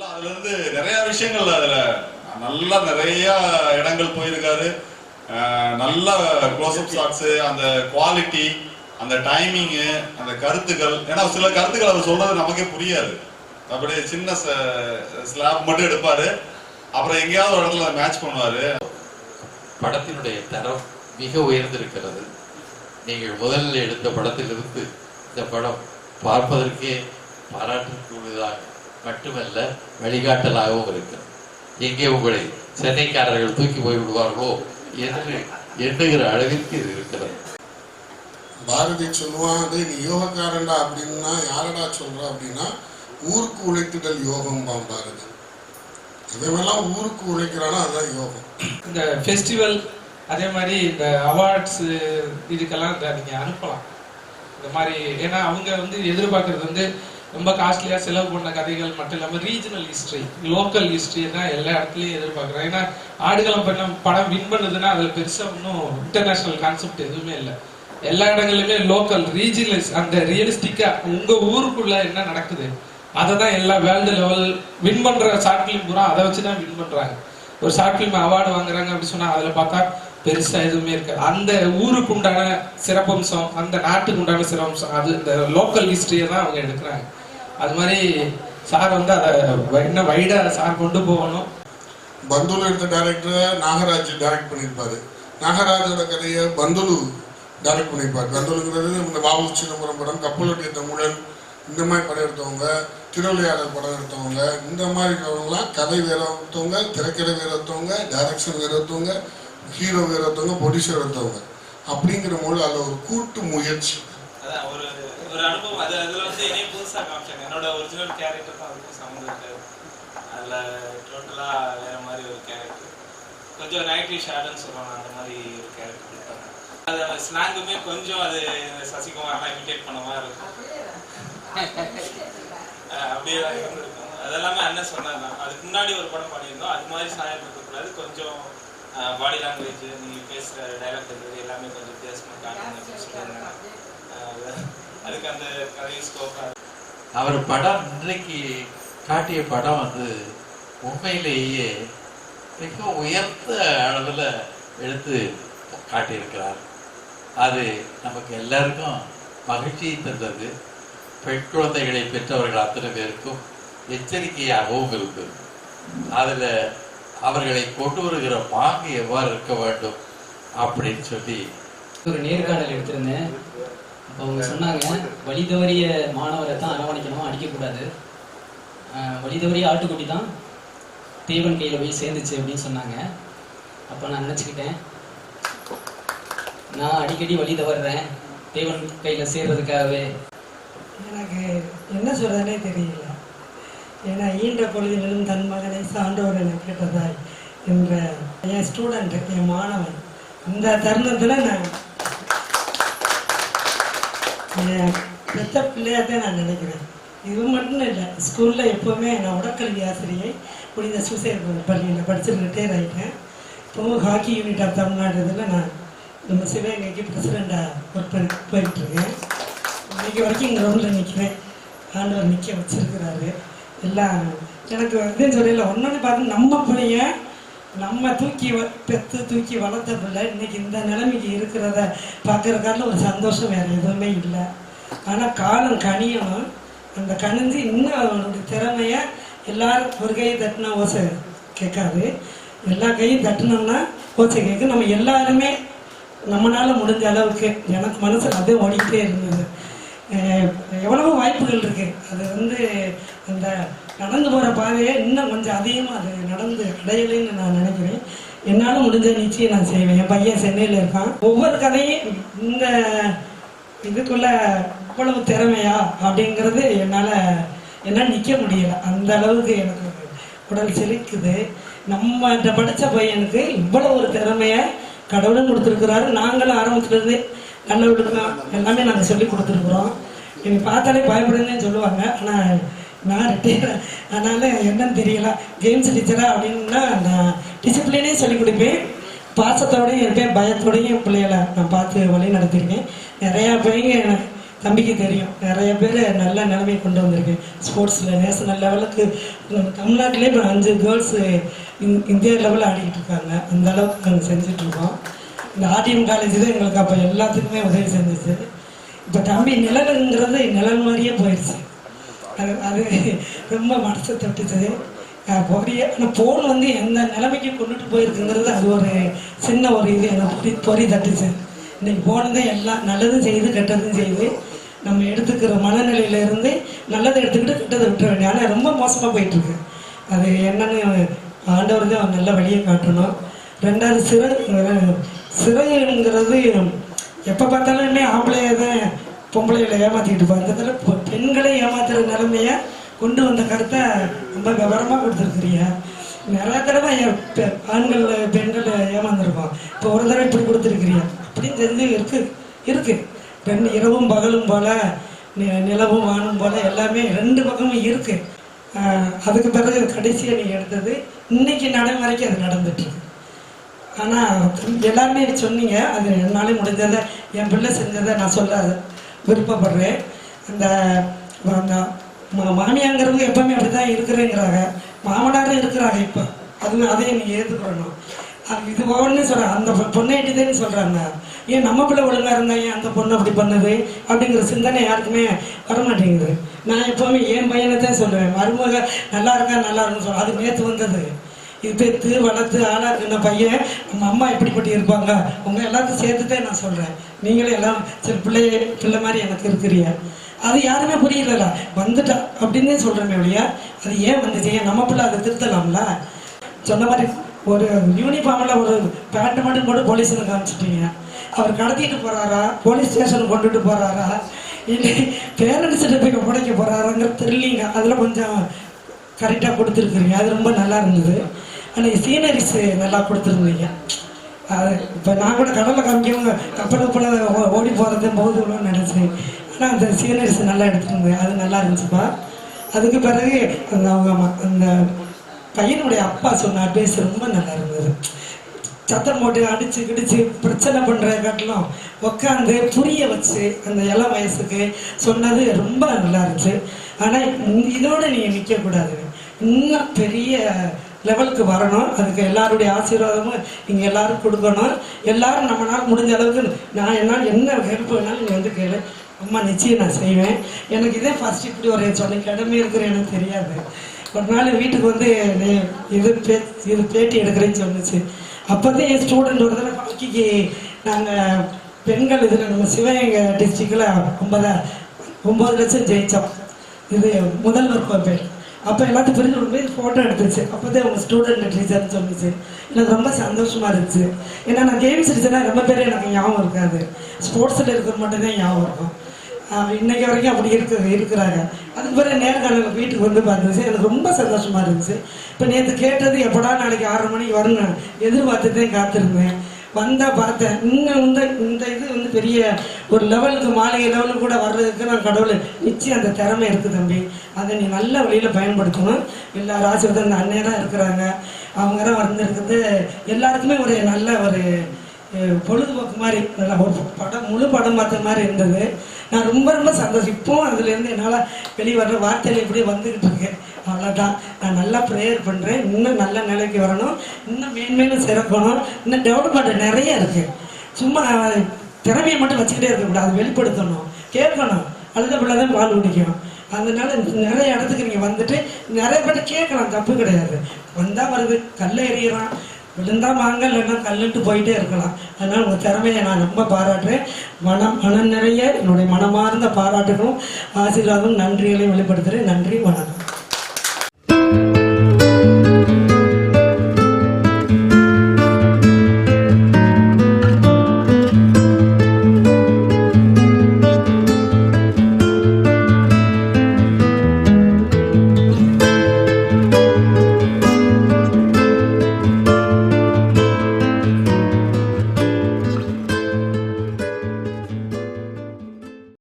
நல்லா அதுல இருந்து நிறைய விஷயங்கள் அதுல நல்லா நிறைய இடங்கள் போயிருக்காரு. நல்ல க்ளோஸ்அப் ஷாட்ஸ் அந்த குவாலிட்டி அந்த டைமிங்கு அந்த கருத்துக்கள். ஏன்னா சில கருத்துக்கள் அவர் சொல்றது நமக்கே புரியாது. அப்படியே சின்ன ஸ்லாப் மட்டும் எடுப்பாரு. அப்புறம் எங்கேயாவது ஒரு இடத்துல மேட்ச் பண்ணுவாரு. படத்தினுடைய தரம் மிக உயர்ந்திருக்கிறது. நீங்கள் முதலில் எடுத்த படத்திலிருந்து இந்த படம் பார்ப்பதற்கே பாராட்டுக்குரியதாக மட்டுமல்ல வழிகாட்டலாகவும் இருக்கிறது. எங்கே உங்களை சென்னைக்காரர்கள் தூக்கி போய் விடுவார்களோ என்று எண்ணுகிற அளவிற்கு இது இருக்கிறது. பாரதி சொல்லுவான் "டேய், நீ யோகக்காரன்டா அப்படின்னா யாரடா சொல்ற அப்படின்னா ஊருக்கு உழைத்துடல் யோகம் பாரதி. இவெல்லாம் ஊருக்கு உழைக்கிறானோ அதுதான் யோகம். இந்த ஃபெஸ்டிவல் அதே மாதிரி இந்த அவார்ட்ஸ் இதுக்கெல்லாம் நீங்க அனுப்பலாம். இந்த மாதிரி ஏன்னா அவங்க வந்து எதிர்பார்க்கறது வந்து ரொம்ப காஸ்ட்லியா செலவு பண்ண கதைகள் மட்டும் இல்லாம ரீஜனல் ஹிஸ்டரி லோக்கல் ஹிஸ்ட்ரி தான் எல்லா இடத்துலயும் எதிர்பார்க்குறேன் ஏன்னா ஆடுகளம் பண்ண படம் வின் பண்ணுதுன்னா அதுல பெருசா இன்னும் இன்டர்நேஷனல் கான்செப்ட் எதுவுமே இல்லை. எல்லா இடங்களிலுமே லோக்கல் ரீஜனல் அந்த ரியலிஸ்டிக்கா உங்க ஊருக்குள்ள என்ன நடக்குது அதை தான் எல்லா வேர்ல்டு லெவல் வின் பண்ற ஷார்ட் ஃபிலிம் பூரா அதை வச்சு தான் வின் பண்றாங்க. ஒரு ஷார்ட் ஃபிலிம் அவார்டு வாங்குறாங்க அப்படின்னு சொன்னா அதுல பார்த்தா பெருசா எதுவுமே இருக்காது. அந்த ஊருக்கு உண்டான சிறப்பம்சம் அந்த நாட்டுக்கு உண்டான சிறப்பம்சம் அது இந்த லோக்கல் ஹிஸ்டரியை தான் அவங்க எடுக்கிறாங்க. அது மாதிரி சார் வந்து அதை என்ன வைடாக வைடா சார் கொண்டு போகணும். பந்துலு எடுத்த டேரக்டரை நாகராஜ் டைரக்ட் பண்ணியிருப்பாரு. நாகராஜோட கதையை பந்துலு டைரக்ட் பண்ணியிருப்பாரு. பந்துலுங்கிறது இந்த வாவு சிதம்பரம் படம் கப்பலுடைய தமிழன் இந்த மாதிரி படம் எடுத்தவங்க திருவிளையாடல் படம் எடுத்தவங்க இந்த மாதிரி இருக்கிறவங்களாம் கதை வேற ஒருத்தவங்க திரைக்கதை வேற ஒருத்தவங்க டைரக்ஷன் வேற ஒருத்தவங்க ஹீரோ வேற ஒருத்தவங்க ப்ரொடியூசர் ஒருத்தவங்க. அப்படிங்கிற போது அதில் ஒரு கூட்டு முயற்சி. அதான் ஒரு ஒரு அனுபவம். அது அதுல வந்து என்னையும் புதுசா காமிச்சாங்க. என்னோட ஒரிஜினல் கேரக்டர் தான் அதுக்கும் சம்மந்தம் இருக்காது. அதுல டோட்டலா வேற மாதிரி ஒரு கேரக்டர் கொஞ்சம் நெகட்டிவ் ஷேடுன்னு சொல்லுவாங்க அந்த மாதிரி ஒரு கேரக்டர் கொடுத்தாங்க. அது ஸ்லாங்குமே கொஞ்சம் அது சசிகுமார்லாம் இமிடேட் பண்ண மாதிரி இருக்கும். அப்படியே இருந்திருக்கும். அதெல்லாமே அண்ணன் சொன்னாங்க அதுக்கு முன்னாடி ஒரு படம் பண்ணியிருந்தோம் அது மாதிரி சாயம் இருக்கக்கூடாது. கொஞ்சம் பாடி லாங்குவேஜ் நீங்கள் பேசுகிற டைலாக் எல்லாமே கொஞ்சம் வித்தியாசமாக காட்டணும் அப்படின்னு சொல்லியிருந்தாங்க. அதுக்கு அந்த அவர் படம் இன்றைக்கு காட்டிய படம் வந்து உண்மையிலேயே மிக உயர்ந்த அளவில் எடுத்து காட்டியிருக்கிறார். அது நமக்கு எல்லாருக்கும் மகிழ்ச்சியை தந்தது. பெண் குழந்தைகளை பெற்றவர்கள் அத்தனை பேருக்கும் எச்சரிக்கையாகவும் இருந்தது அதில் அவர்களை கொண்டு வருகிற பாங்கு எவ்வாறு இருக்க வேண்டும் அப்படின்னு சொல்லி ஒரு நேர்காணல் எடுத்திருந்தேன். அவங்க சொன்னாங்க வழி தவறிய மாணவரை தான் அரவணைக்கணும் அடிக்கக்கூடாது. வழி தவறிய ஆட்டுக்குட்டி தான் தேவன் கையில் போய் சேர்ந்துச்சு அப்படின்னு சொன்னாங்க. அப்போ நான் நினச்சிக்கிட்டேன் நான் அடிக்கடி வழி தவறுறேன் தேவன் கையில் சேர்றதுக்காகவே. எனக்கு என்ன சொல்றதுனே தெரியல. ஏன்னா ஈன்ற பொழுதிலும் தன் மகனை சான்றோர் என கேட்டதாய் என்ற என் ஸ்டூடெண்ட் என் மாணவன் இந்த தருணத்தில் நான் என் பெத்த பிள்ளையாத்தான் நான் நினைக்கிறேன். இது மட்டும் இல்லை ஸ்கூலில் எப்போவுமே நான் உடற்கல்வி ஆசிரியை புனித சூசைட் பள்ளியில் படிச்சுருக்கிட்டே ரிட்டையர் ஆகிட்டேன் இப்போவும் ஹாக்கி யூனிட் ஆஃப் தமிழ்நாடு இதில் நான் நம்ம சிவகங்கைக்கு பிரசிடெண்ட்டாக ஒர்க் பண்ணி போயிட்டுருக்கேன். இன்றைக்கி வரைக்கும் இங்கே ரவுண்டில் நிற்கிறேன் ஆண்டவர் நிற்க வச்சுருக்கிறாரு. எல்லாம் எனக்கு வந்து சொல்லல ஒன்று பார்த்து நம்ம பிள்ளைங்க நம்ம தூக்கி வ- பெத்து தூக்கி வளர்த்த பிள்ளை இன்னைக்கு இந்த நிலைமைக்கு இருக்கிறத பார்க்கறதால ஒரு சந்தோஷம் வேற எதுவுமே இல்லை. ஆனால் காலம் கனியணும். அந்த கனிஞ்சு இன்னும் அவனுடைய திறமையை எல்லாரும் ஒரு கையை தட்டினா ஓசை கேட்காது. எல்லா கையும் தட்டினோம்னா ஓசை கேட்கும். நம்ம எல்லாருமே நம்மளால முடிஞ்ச அளவுக்கு எனக்கு மனசில் அதே ஓடிக்கிட்டே இருந்தது. எவ்வளவோ வாய்ப்புகள் இருக்கு. அது வந்து அந்த நடந்து போகிற பாதையை இன்னும் கொஞ்சம் அதிகமாக அது நடந்து அடையலைன்னு நான் நினைக்கிறேன். என்னால் முடிஞ்ச நிச்சயம் நான் செய்வேன். என் பையன் சென்னையில் இருக்கான். ஒவ்வொரு கதையும் இந்த இதுக்குள்ள இவ்வளவு திறமையா அப்படிங்கிறது என்னால் என்னால் நிற்க முடியலை. அந்த அளவுக்கு எனக்கு உடல் செழிக்குது. நம்மகிட்ட படித்த பையனுக்கு இவ்வளோ ஒரு திறமையை கடவுளும் கொடுத்துருக்கிறாரு. நாங்களும் ஆரம்பத்துலேருந்து நல்லவர்களுக்கு எல்லாமே நாங்கள் சொல்லி கொடுத்துருக்குறோம். என்னை பார்த்தாலே பயப்படுங்கன்னு சொல்லுவாங்க. ஆனால் நான் ரிட்டையர் அதனால என்னன்னு தெரியல. கேம்ஸ் டீச்சரா அப்படின்னா நான் டிசிப்ளினே சொல்லிக் கொடுப்பேன். பாசத்தோடையும் இருப்பேன் பயத்தோடையும் என் பிள்ளைகளை நான் பார்த்து வழி நடத்திருக்கேன். நிறையா பையங்க எனக்கு தம்பிக்கு தெரியும். நிறைய பேர் நல்ல நிலைமை கொண்டு வந்திருக்கு. ஸ்போர்ட்ஸில் நேஷனல் லெவலுக்கு நம்ம தமிழ்நாட்டிலே இப்போ அஞ்சு கேர்ள்ஸு இந்திய லெவலில் ஆடிக்கிட்டு இருக்காங்க. அந்த அளவுக்கு நாங்கள் செஞ்சுட்ருக்கோம் இந்த ஆர்டிஎம் காலேஜ் தான் எங்களுக்கு அப்போ எல்லாத்துக்குமே உதவி செஞ்சிச்சு. இப்போ தம்பி நிழலுங்கிறது நிழல் மாதிரியே போயிடுச்சு அது அது ரொம்ப மனசை தட்டுச்சு அஹ் பொரிய ஆனால் ஃபோன் வந்து எந்த நிலைமைக்கு கொண்டுட்டு போயிருக்குங்கிறது அது ஒரு சின்ன ஒரு இது எனக்கு பொறி பொறி தட்டுச்சு. இன்னைக்கு போனதே எல்லாம் நல்லதும் செய்து கெட்டதும் செய்து நம்ம எடுத்துக்கிற மனநிலையில இருந்து நல்லதை எடுத்துக்கிட்டு கெட்டதை விட்டுற வேண்டிய ஆனால் ரொம்ப மோசமாக போயிட்டுருக்கு. அது என்னன்னு ஆண்டவர் தான் நல்ல வழியை காட்டணும். ரெண்டாவது சிறை சிறைங்கிறது எப்போ பார்த்தாலுமே ஆம்பளைய தான் பொம்பளைகளை ஏமாற்றிக்கிட்டு இருப்பாங்க அந்த தடவை பெண்களை ஏமாத்துற நிலைமைய கொண்டு வந்த கருத்தை ரொம்ப விவரமாக கொடுத்துருக்குறியா நிறைய தடவை என் பெ- ஆண்கள் பெண்கள் ஏமாந்துருப்பான். இப்போ ஒரு தடவை இப்படி கொடுத்துருக்குறியா அப்படின்னு தெரிஞ்சு இருக்கு இருக்கு. ரெண்டு இரவும் பகலும் போல நிலவும் வானும் போல எல்லாமே ரெண்டு பக்கமும் இருக்கு. அதுக்கு பிறகு கடைசியாக நீ எடுத்தது இன்னைக்கு நடைமுறைக்கு அது நடந்துட்டு இருக்கு. ஆனால் எல்லாருமே சொன்னீங்க. அது என்னாலே முடிஞ்சதை என் பிள்ளை செஞ்சதை நான் சொல்ல விருப்பப்படுறேன். அந்த மாமியாங்கிறது மாமியாங்கிறவங்க எப்பவுமே அப்படி தான் இருக்கிறேங்கிறாங்க. மாமனாரும் இருக்கிறாங்க இப்போ. அது அதையும் நீங்கள் ஏற்றுக்கொள்ளணும் அது இது ஒவ்வொன்றும் சொல்கிறேன் அந்த பொ- பொண்ணை தான் சொல்கிறாங்க ஏன் நம்ம பிள்ளை ஒழுங்காக இருந்தால் ஏன் அந்த பொண்ணு அப்படி பண்ணுது? அப்படிங்கிற சிந்தனை யாருக்குமே வரமாட்டேங்குது. நான் எப்போவுமே என் பையனை தான் சொல்லுவேன். மருமக நல்லா இருக்கா நல்லா இருக்குன்னு சொல்ல அது நேற்று வந்தது. பெற்று வளர்த்து ஆளாக்குன பையன் நம்ம அம்மா எப்படிப்பட்டு இருப்பாங்க. உங்க எல்லாத்தையும் சேர்த்து தான் நான் சொல்றேன். நீங்களே எல்லாம் சரி பிள்ளை பிள்ளை மாதிரி எனக்கு இருக்கிறீங்க. அது யாருமே புரியல வந்துட்டா அப்படின்னு சொல்றேன் ஒழிய அது ஏன் வந்துச்சு? ஏன் நம்ம பிள்ளை அதை திருத்தலாம்ல? சொன்ன மாதிரி ஒரு யூனிஃபார்ம்ல ஒரு பேண்ட் மட்டும் கூட போலீஸில் காமிச்சிட்டீங்க. அவர் கடத்திட்டு போறாரா? போலீஸ் ஸ்டேஷன் கொண்டுட்டு போறாரா? இல்லை பேரண்ட்ஸ்கிட்ட போய் உடைக்க போறாராங்கிற தெரியலீங்க அதில் கொஞ்சம் கரெக்டாக கொடுத்துருக்குறீங்க. அது ரொம்ப நல்லா இருந்தது. ஆனால் சீனரிஸ் நல்லா கொடுத்துருந்தீங்க அது இப்போ நான் கூட கடலில் காமிக்கவங்க கப்பல் கப்பலில் ஓ- ஓடி போகிறது போகுதுன்னு நினச்சேன். ஆனால் அந்த சீனரிஸ் நல்லா எடுத்துருந்தேன் அது நல்லா இருந்துச்சுப்பா. அதுக்கு பிறகு அந்த அவங்க அந்த பையனுடைய அப்பா சொன்ன அட்வைஸ் ரொம்ப நல்லா இருந்தது. சத்தம் போட்டு அடிச்சு கிடிச்சு பிரச்சனை பண்ணுற காட்டிலும் உட்காந்து புரிய வச்சு அந்த இளம் வயசுக்கு சொன்னது ரொம்ப நல்லா இருந்துச்சு. ஆனால் இதோடு நீங்கள் நிற்கக்கூடாது இன்னும் பெரிய லெவலுக்கு வரணும். அதுக்கு எல்லாருடைய ஆசீர்வாதமும் இங்கே எல்லாரும் கொடுக்கணும். எல்லாரும் நம்மளால் முடிஞ்ச அளவுக்கு நான் என்னால் என்ன ஹெல்ப் வேணாலும் நீங்கள் வந்து கேளு. அம்மா நிச்சயம் நான் செய்வேன். எனக்கு இதே ஃபர்ஸ்ட் இப்படி ஒரு சொன்ன கடமை இருக்கிற எனக்கு தெரியாது. ஒரு நாள் வீட்டுக்கு வந்து நீ இது பே இது பேட்டி எடுக்கிறேன்னு சொன்னுச்சு. அப்போதான் என் ஸ்டூடெண்ட் ஒரு தடவை ஹாக்கிக்கு நாங்கள் பெண்கள் இதில் நம்ம சிவகங்கை டிஸ்ட்ரிக்டில் ஒன்பதா ஒம்பது லட்சம் ஜெயித்தோம் இது முதல்வர் கோப்பை அப்போ எல்லாத்தையும் பிரிஞ்சு கொண்டு போய் ஃபோட்டோ எடுத்துருச்சு. அப்போ தான் உங்கள் ஸ்டூடெண்ட் டீச்சர்னு சொல்லிச்சு. எனக்கு ரொம்ப சந்தோஷமா இருந்துச்சு. ஏன்னா நான் கேம்ஸ் டீச்சர்னா ரொம்ப பேர் எனக்கு ஞாபகம் இருக்காது. ஸ்போர்ட்ஸில் இருக்கிறது மட்டும்தான் ஞாபகம் இருக்கும். இன்னைக்கு வரைக்கும் அப்படி இருக்கிற இருக்கிறாங்க. அதுக்கு பிறகு நேர்காணல் வீட்டுக்கு வந்து பார்த்துச்சு எனக்கு ரொம்ப சந்தோஷமா இருந்துச்சு. இப்போ நேற்று கேட்டது எப்படா நாளைக்கு ஆறரை மணிக்கு வரணும் எதிர்பார்த்துட்டே காத்திருந்தேன். வந்தா பார்த்தேன் இன்னும் இந்த இந்த இது வந்து பெரிய ஒரு லெவலுக்கு மாலை லெவலுக்கு கூட வர்றதுக்கு நான் கடவுள் நிச்சயம் அந்த திறமை இருக்குது தம்பி. அதை நீ நல்ல வழியில் பயன்படுத்தணும். எல்லா ராசிவதம் அந்த அண்ணே தான் இருக்கிறாங்க. அவங்க தான் வந்திருக்குது எல்லாருக்குமே ஒரு நல்ல ஒரு பொழுதுபோக்கு மாதிரி நல்லா ஒரு படம் முழு படம் பார்த்த மாதிரி இருந்தது. நான் ரொம்ப ரொம்ப சந்தோஷம். இப்போவும் அதுலேருந்து என்னால் வெளியே வர்ற வார்த்தையில் இப்படி வந்துக்கிட்டு இருக்கேன் அவ்வளோதான் நான் நல்லா ப்ரேயர் பண்ணுறேன் இன்னும் நல்ல நிலைக்கு வரணும். இன்னும் மேன்மேலும் சிறக்கணும் இன்னும் டெவலப்மெண்ட் நிறைய இருக்கு. சும்மா திறமையை மட்டும் வச்சுக்கிட்டே இருக்கக்கூடாது. வெளிப்படுத்தணும். கேட்கணும். அழுத பிள்ளை தான் பால் குடிக்கும். அதனால நிறைய இடத்துக்கு நீங்கள் வந்துட்டு நிறைய பேர் கேட்கலாம். தப்பு கிடையாது. வந்தால் வருது. கல் எறிகிறான் விழுந்தா வாங்க இல்லைன்னா கல்லுட்டு போயிட்டே இருக்கலாம். அதனால் உங்கள் திறமையை நான் ரொம்ப பாராட்டுறேன். மனம் மனம் நிறைய என்னுடைய மனமார்ந்த பாராட்டுகளும் ஆசீர்வாதம் நன்றிகளையும் வெளிப்படுத்துகிறேன் நன்றி வணக்கம்.